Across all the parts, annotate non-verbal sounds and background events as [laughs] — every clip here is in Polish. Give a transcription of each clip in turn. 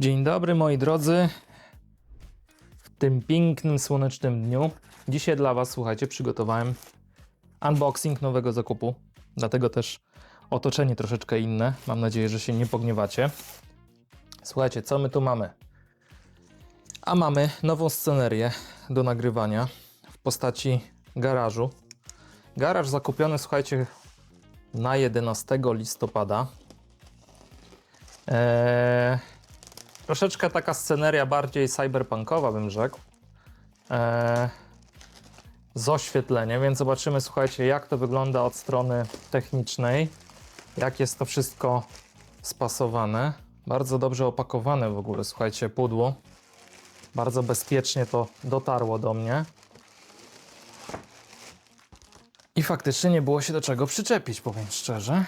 Dzień dobry moi drodzy. W tym pięknym słonecznym dniu. Dzisiaj dla Was, słuchajcie, przygotowałem unboxing nowego zakupu. Dlatego też otoczenie troszeczkę inne. Mam nadzieję, że się nie pogniewacie. Słuchajcie, co my tu mamy? A mamy nową scenerię do nagrywania w postaci garażu. Garaż zakupiony, słuchajcie, na 11 listopada. Eee, troszeczkę taka sceneria bardziej cyberpunkowa, bym rzekł. Eee, z oświetleniem, więc zobaczymy, słuchajcie, jak to wygląda od strony technicznej. Jak jest to wszystko spasowane. Bardzo dobrze opakowane w ogóle, słuchajcie, pudło. Bardzo bezpiecznie to dotarło do mnie. I faktycznie nie było się do czego przyczepić, powiem szczerze.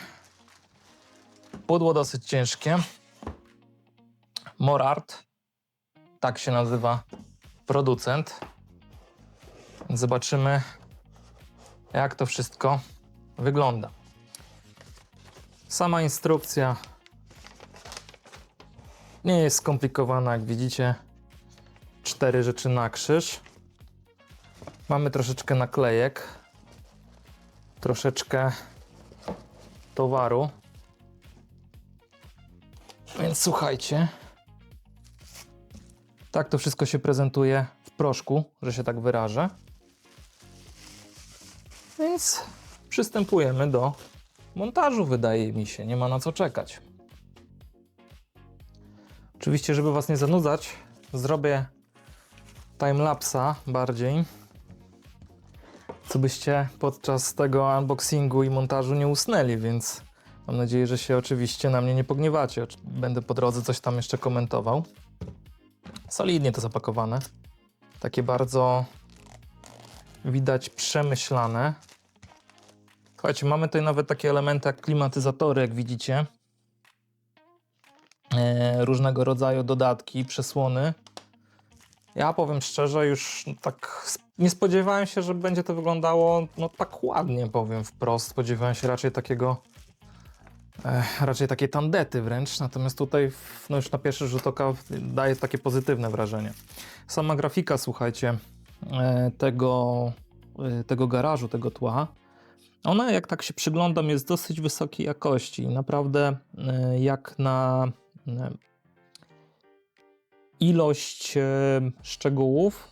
Pudło dosyć ciężkie. Morart, tak się nazywa producent. Zobaczymy, jak to wszystko wygląda. Sama instrukcja nie jest skomplikowana, jak widzicie. Cztery rzeczy na krzyż. Mamy troszeczkę naklejek, troszeczkę towaru. Więc słuchajcie. Tak to wszystko się prezentuje w proszku, że się tak wyrażę. Więc przystępujemy do montażu, wydaje mi się. Nie ma na co czekać. Oczywiście, żeby Was nie zanudzać, zrobię timelapsa bardziej, co byście podczas tego unboxingu i montażu nie usnęli, więc mam nadzieję, że się oczywiście na mnie nie pogniewacie. Będę po drodze coś tam jeszcze komentował. Solidnie to zapakowane. Takie bardzo widać przemyślane. Słuchajcie, mamy tutaj nawet takie elementy jak klimatyzatory, jak widzicie. E, różnego rodzaju dodatki, przesłony. Ja powiem szczerze, już tak nie spodziewałem się, że będzie to wyglądało no tak ładnie, powiem wprost. Spodziewałem się raczej takiego, raczej takiej tandety wręcz, natomiast tutaj no już na pierwszy rzut oka daje takie pozytywne wrażenie. Sama grafika, słuchajcie, e, tego, e, tego garażu, tego tła, ona jak tak się przyglądam jest dosyć wysokiej jakości. Naprawdę e, jak na ilość szczegółów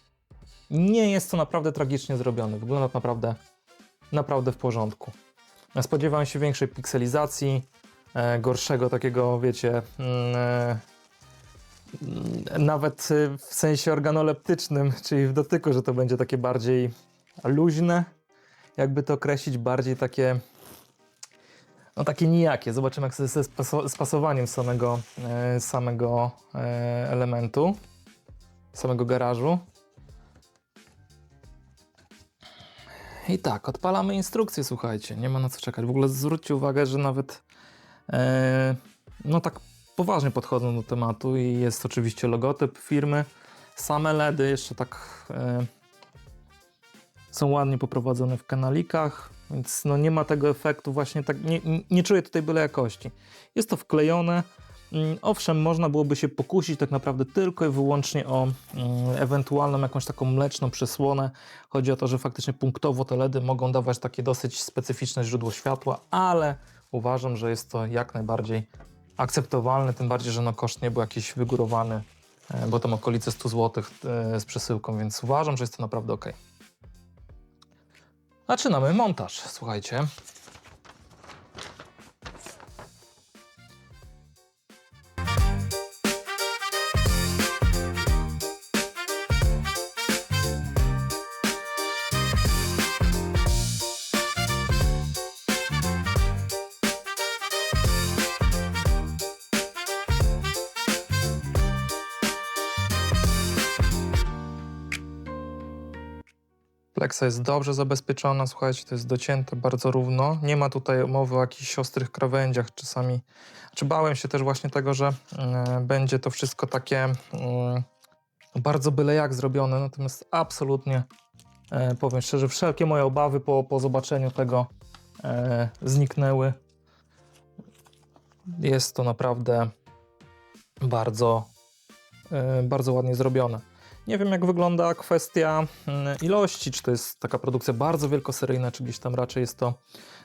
nie jest to naprawdę tragicznie zrobione. Wygląda naprawdę, naprawdę w porządku. Spodziewałem się większej pikselizacji, gorszego takiego, wiecie, mm, e, mm, nawet e, w sensie organoleptycznym, [laughs] czyli w dotyku, że to będzie takie bardziej luźne, jakby to określić, bardziej takie no takie nijakie. Zobaczymy jak ze, ze spaso- spasowaniem samego, e, samego e, elementu, samego garażu. I tak, odpalamy instrukcję, słuchajcie, nie ma na co czekać. W ogóle zwróćcie uwagę, że nawet e, no tak poważnie podchodzą do tematu i jest oczywiście logotyp firmy. Same LEDy jeszcze tak e, są ładnie poprowadzone w kanalikach, więc no nie ma tego efektu właśnie tak, nie, nie- czuję tutaj byle jakości. Jest to wklejone. Mm, Owszem, można byłoby się pokusić tak naprawdę tylko i wyłącznie o mm, ewentualną jakąś taką mleczną przesłonę. Chodzi o to, że faktycznie punktowo te LEDy mogą dawać takie dosyć specyficzne źródło światła, ale uważam, że jest to jak najbardziej akceptowalne, tym bardziej, że no koszt nie był jakiś wygórowany, e, bo tam okolice 100 zł z przesyłką, więc uważam, że jest to naprawdę ok. Zaczynamy montaż, słuchajcie. Plexa jest dobrze zabezpieczona, słuchajcie, to jest docięte bardzo równo. Nie ma tutaj mowy o jakichś ostrych krawędziach czasami. Czy bałem się też właśnie tego, że mm, będzie to wszystko takie mm, bardzo byle jak zrobione, natomiast absolutnie e, powiem szczerze, wszelkie moje obawy po, po zobaczeniu tego e, zniknęły. Jest to naprawdę bardzo e, bardzo ładnie zrobione. Nie wiem, jak wygląda kwestia mm, ilości, czy to jest taka produkcja bardzo wielkoseryjna, czy gdzieś tam raczej jest to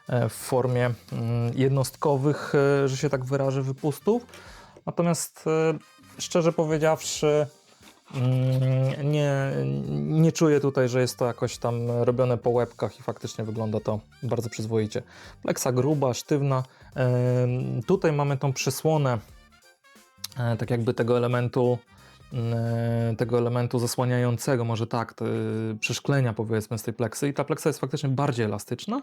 e, w formie mm, jednostkowych, e, że się tak wyrażę, wypustów. Natomiast e, szczerze powiedziawszy, mm, nie, nie czuję tutaj, że jest to jakoś tam robione po łebkach i faktycznie wygląda to bardzo przyzwoicie. Pleksa gruba, sztywna. Tutaj mamy tą przysłonę tak jakby tego elementu tego elementu zasłaniającego, może tak, przeszklenia powiedzmy z tej pleksy i ta pleksa jest faktycznie bardziej elastyczna,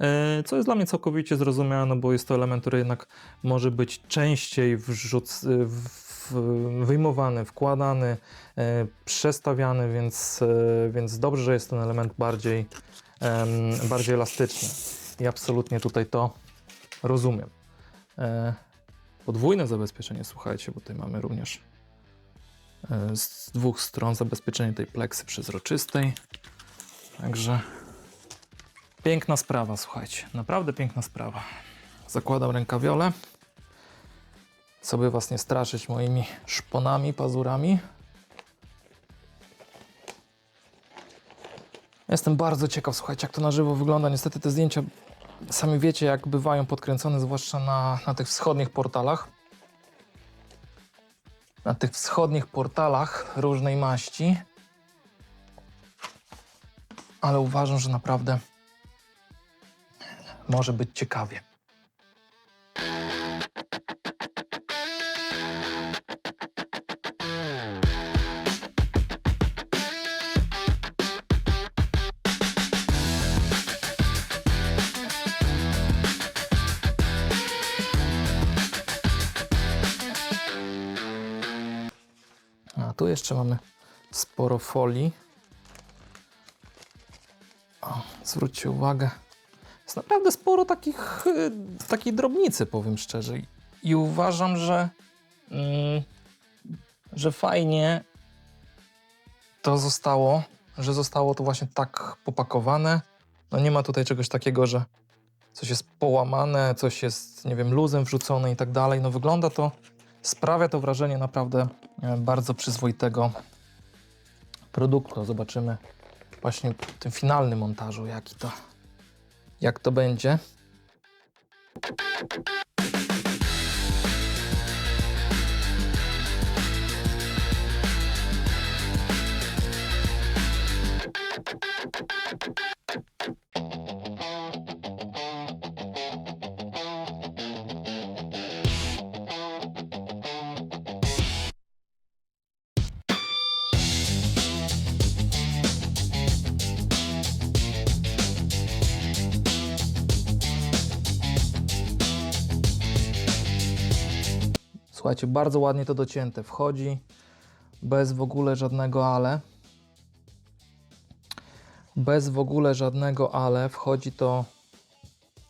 e, co jest dla mnie całkowicie zrozumiałe, no bo jest to element, który jednak może być częściej wrzuc, wyjmowany, wkładany, e, przestawiany, więc, e, więc dobrze, że jest ten element bardziej, bardziej elastyczny i absolutnie tutaj to rozumiem. E, podwójne zabezpieczenie, słuchajcie, bo tutaj mamy również e, z dwóch stron zabezpieczenie tej pleksy przezroczystej. Także piękna sprawa, słuchajcie, naprawdę piękna sprawa. Zakładam rękawiole, sobie was nie straszyć moimi szponami, pazurami. Jestem bardzo ciekaw, słuchajcie, jak to na żywo wygląda. Niestety te zdjęcia, sami wiecie, jak bywają podkręcone, zwłaszcza na, na tych wschodnich portalach. Na tych wschodnich portalach różnej maści. Ale uważam, że naprawdę może być ciekawie. Jeszcze mamy sporo folii. O, zwróćcie uwagę. Jest naprawdę sporo takich, y, takiej drobnicy, powiem szczerze. I- uważam, że, mm, że fajnie to zostało, że zostało to właśnie tak popakowane. No nie ma tutaj czegoś takiego, że coś jest połamane, coś jest, nie wiem, luzem wrzucone i tak dalej. No wygląda to, sprawia to wrażenie naprawdę e, bardzo przyzwoitego produktu. Zobaczymy właśnie w tym finalnym montażu, jaki to, jak to będzie. Słuchajcie, bardzo ładnie to docięte. Wchodzi bez w ogóle żadnego ale. Bez w ogóle żadnego ale. Wchodzi to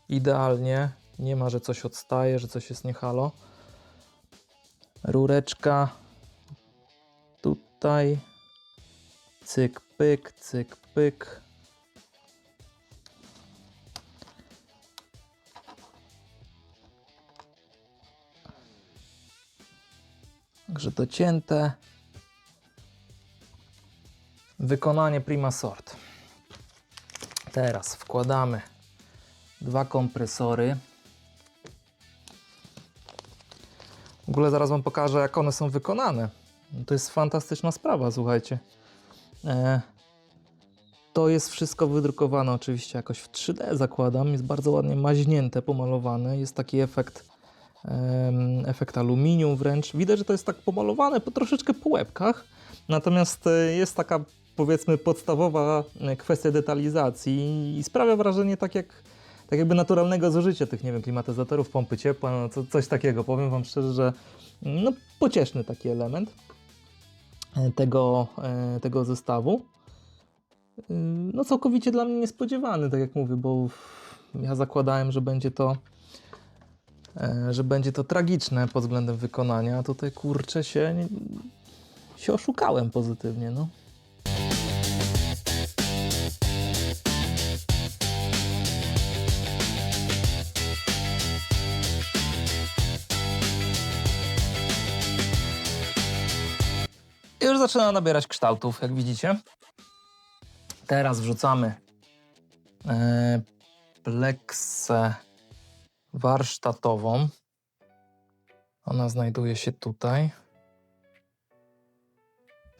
idealnie. Nie ma, że coś odstaje, że coś jest niehalo. Rureczka tutaj. Cyk, pyk, cyk, pyk. Także docięte. Wykonanie prima sort. Teraz wkładamy dwa kompresory. W ogóle zaraz Wam pokażę, jak one są wykonane. To jest fantastyczna sprawa, słuchajcie. E, to jest wszystko wydrukowane oczywiście jakoś w 3D zakładam. Jest bardzo ładnie maźnięte, pomalowane. Jest taki efekt efekt aluminium wręcz. Widać, że to jest tak pomalowane po troszeczkę po łebkach, natomiast e, jest taka powiedzmy podstawowa e, kwestia detalizacji i sprawia wrażenie tak jak tak jakby naturalnego zużycia tych, nie wiem, klimatyzatorów, pompy ciepła, no co, coś takiego. Powiem Wam szczerze, że no, pocieszny taki element e, tego, tego zestawu. No całkowicie dla mnie niespodziewany, tak jak mówię, bo ja zakładałem, że będzie to że będzie to tragiczne pod względem wykonania, a tutaj kurczę się, się oszukałem pozytywnie, no. Już zaczyna nabierać kształtów, jak widzicie. Teraz wrzucamy e, pleksę warsztatową. Ona znajduje się tutaj.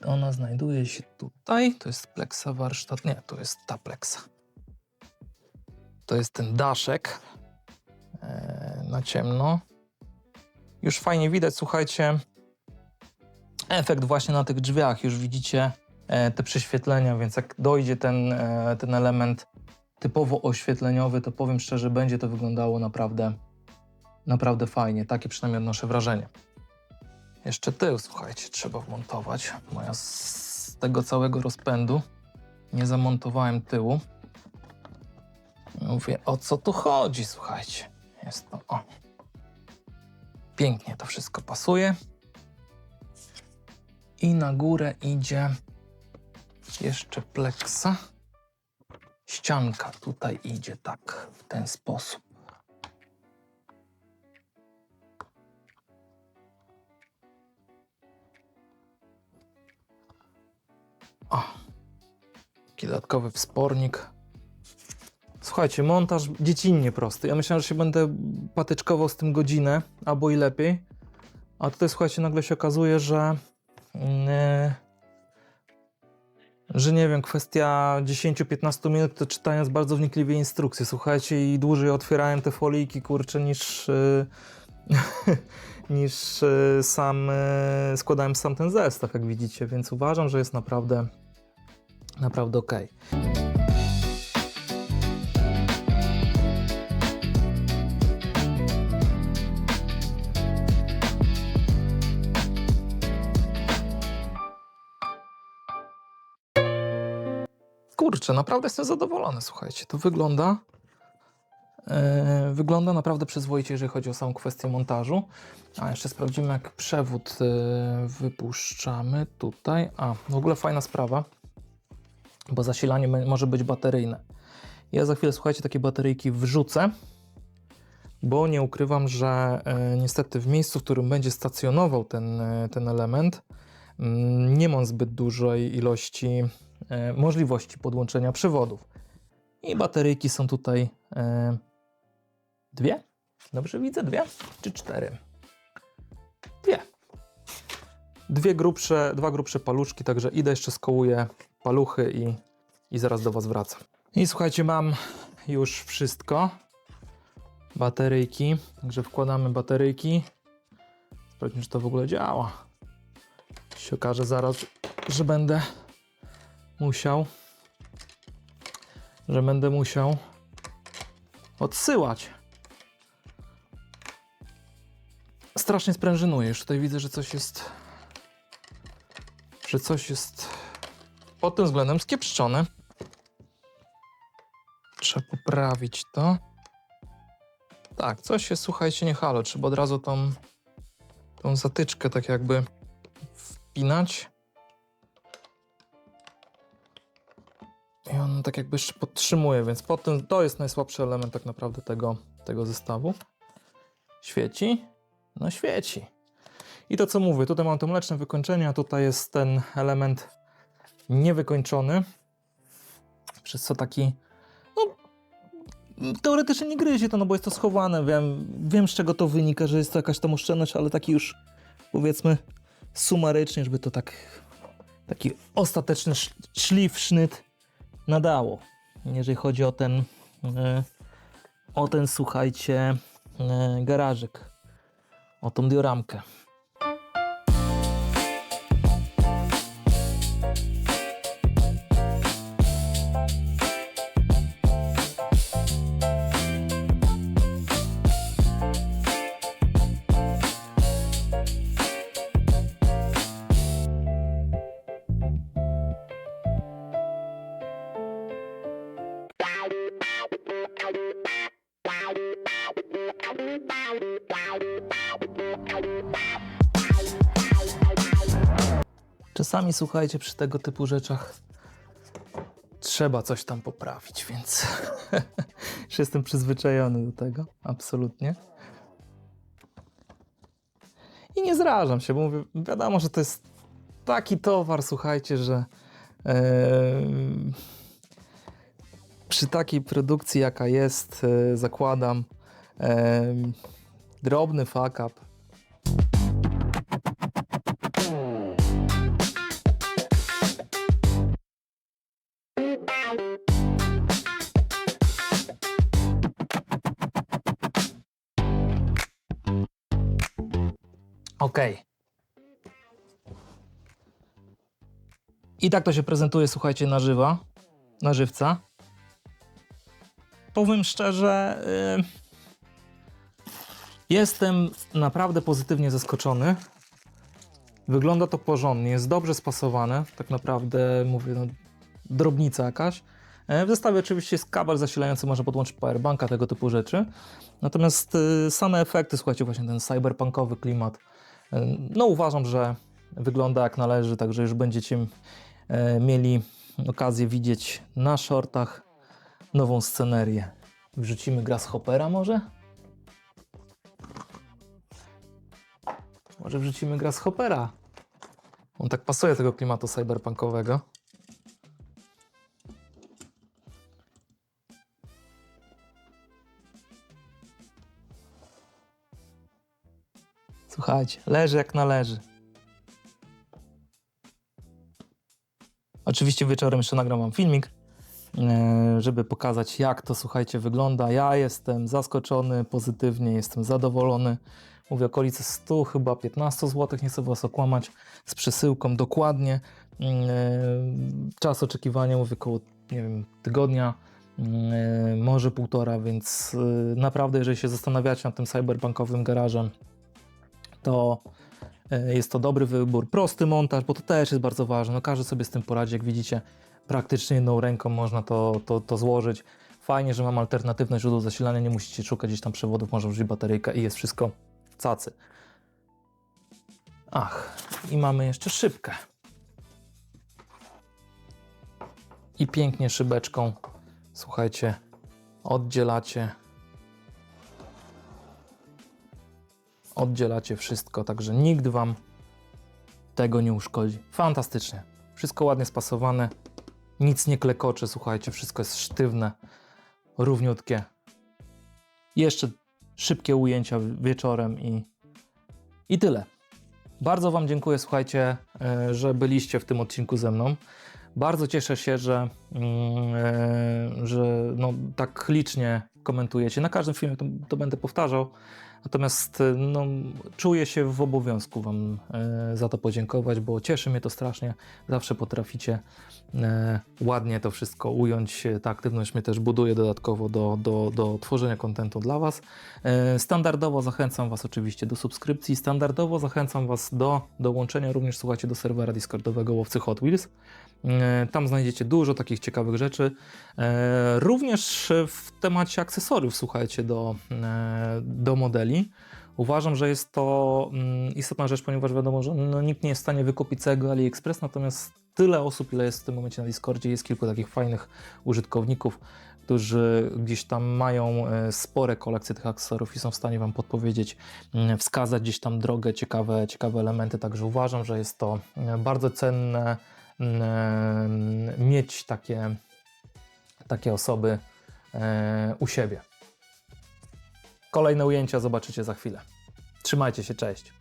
Ona znajduje się tutaj. To jest pleksa warsztat. Nie, to jest ta pleksa. To jest ten daszek e, na ciemno. Już fajnie widać, słuchajcie, efekt właśnie na tych drzwiach. Już widzicie e, te prześwietlenia, więc jak dojdzie ten, e, ten element typowo oświetleniowy, to powiem szczerze, będzie to wyglądało naprawdę, naprawdę fajnie. Takie przynajmniej odnoszę wrażenie. Jeszcze tył, słuchajcie, trzeba wmontować, bo ja z tego całego rozpędu nie zamontowałem tyłu. Mówię, o co tu chodzi, słuchajcie. Jest to, o. Pięknie to wszystko pasuje. I na górę idzie jeszcze pleksa. Ścianka tutaj idzie tak, w ten sposób. O, taki dodatkowy wspornik. Słuchajcie, montaż dziecinnie prosty. Ja myślałem, że się będę patyczkował z tym godzinę, albo i lepiej. A tutaj, słuchajcie, nagle się okazuje, że... Yy, że nie wiem, kwestia 10-15 minut, to czytając bardzo wnikliwie instrukcje, słuchajcie, i dłużej otwierałem te foliki, kurczę, niż, yy, [laughs] niż yy, sam yy, składałem sam ten zestaw, jak widzicie, więc uważam, że jest naprawdę, naprawdę ok. Kurczę, naprawdę jestem zadowolony, słuchajcie. To wygląda. e, wygląda naprawdę przyzwoicie, jeżeli chodzi o samą kwestię montażu. A jeszcze sprawdzimy, jak przewód e, wypuszczamy tutaj. A, w ogóle fajna sprawa, bo zasilanie może być bateryjne. Ja za chwilę, słuchajcie, takie bateryjki wrzucę, bo nie ukrywam, że e, niestety w miejscu, w którym będzie stacjonował ten, ten element, mm, nie mam zbyt dużej ilości możliwości podłączenia przewodów. I bateryjki są tutaj e, dwie. Dobrze widzę? Dwie czy cztery? Dwie. Dwie grubsze, dwa grubsze paluszki, także idę jeszcze skołuję paluchy i, i zaraz do Was wracam. I słuchajcie, mam już wszystko. Bateryjki, także wkładamy bateryjki. Sprawdźmy, czy to w ogóle działa. Się okaże zaraz, że będę musiał, że będę musiał odsyłać. Strasznie sprężynuje. Już tutaj widzę, że coś jest, że coś jest pod tym względem skiepszczone. Trzeba poprawić to. Tak, coś jest, słuchajcie, nie halo. Trzeba od razu tą, tą zatyczkę tak jakby wpinać. I on tak jakby jeszcze podtrzymuje, więc po tym, to jest najsłabszy element tak naprawdę tego, tego zestawu. Świeci? No świeci. I to co mówię, tutaj mam to mleczne wykończenie, a tutaj jest ten element niewykończony. Przez co taki, no teoretycznie nie gryzie to, no bo jest to schowane, wiem, wiem z czego to wynika, że jest to jakaś tam oszczędność, ale taki już powiedzmy sumarycznie, żeby to tak taki ostateczny sz- szlif, sznyt nadało. Jeżeli chodzi o ten, e, o ten słuchajcie, e, garażyk, o tą dioramkę. Czasami słuchajcie, przy tego typu rzeczach trzeba coś tam poprawić, więc [laughs] już jestem przyzwyczajony do tego, absolutnie. I nie zrażam się, bo mówię, wiadomo, że to jest taki towar, słuchajcie, że e, przy takiej produkcji, jaka jest, e, zakładam, e, drobny fuck up. I tak to się prezentuje, słuchajcie, na żywo, na żywca. Powiem szczerze, y, jestem naprawdę pozytywnie zaskoczony. Wygląda to porządnie, jest dobrze spasowane, tak naprawdę mówię, no, drobnica jakaś. E, W zestawie oczywiście jest kabel zasilający, można podłączyć powerbanka, tego typu rzeczy. Natomiast y, same efekty, słuchajcie, właśnie ten cyberpunkowy klimat, y, no uważam, że wygląda jak należy, także już będziecie e, mieli okazję widzieć na shortach nową scenerię. Wrzucimy Grasshoppera może? Może wrzucimy Grasshoppera. On tak pasuje tego klimatu cyberpunkowego. Słuchajcie, leży jak należy. Oczywiście wieczorem jeszcze nagram wam filmik, e, żeby pokazać jak to, słuchajcie, wygląda. Ja jestem zaskoczony, pozytywnie, jestem zadowolony. Mówię okolice 100, chyba 15 zł, nie chcę was okłamać, z przesyłką dokładnie. Mm, e, Czas oczekiwania, mówię, około, nie wiem, tygodnia, mm, e, może półtora, więc naprawdę, jeżeli się zastanawiacie nad tym cyberbankowym garażem, to jest to dobry wybór. Prosty montaż, bo to też jest bardzo ważne. No, każdy sobie z tym poradzi, jak widzicie, praktycznie jedną ręką można to, to, to złożyć. Fajnie, że mam alternatywne źródło zasilania, nie musicie szukać gdzieś tam przewodów, można użyć bateryjkę i jest wszystko w cacy. Ach, i mamy jeszcze szybkę. I pięknie szybeczką, słuchajcie, oddzielacie oddzielacie wszystko, także nikt Wam tego nie uszkodzi. Fantastycznie. Wszystko ładnie spasowane, nic nie klekocze, słuchajcie, wszystko jest sztywne, równiutkie. Jeszcze szybkie ujęcia wieczorem i, i tyle. Bardzo Wam dziękuję, słuchajcie, e, że byliście w tym odcinku ze mną. Bardzo cieszę się, że, mm, e, że no, tak licznie komentujecie. Na każdym filmie to, to będę powtarzał. Natomiast e, no, czuję się w obowiązku Wam e, za to podziękować, bo cieszy mnie to strasznie. Zawsze potraficie e, ładnie to wszystko ująć. Ta aktywność mnie też buduje dodatkowo do, do, do tworzenia kontentu dla Was. Standardowo zachęcam Was oczywiście do subskrypcji. Standardowo zachęcam Was do dołączenia również, słuchajcie, do serwera Discordowego Łowcy Hot Wheels. Tam znajdziecie dużo takich ciekawych rzeczy. Również w temacie akcesoriów, słuchajcie, do, e, do modeli. Uważam, że jest to mm, istotna rzecz, ponieważ wiadomo, że no, nikt nie jest w stanie wykupić całego AliExpress, natomiast tyle osób, ile jest w tym momencie na Discordzie, jest kilku takich fajnych użytkowników, którzy gdzieś tam mają e, spore kolekcje tych akcesoriów i są w stanie Wam podpowiedzieć, mm, wskazać gdzieś tam drogę, ciekawe, ciekawe elementy, także uważam, że jest to e, bardzo cenne mm, mieć takie, takie osoby u siebie. Kolejne ujęcia zobaczycie za chwilę. Trzymajcie się, cześć.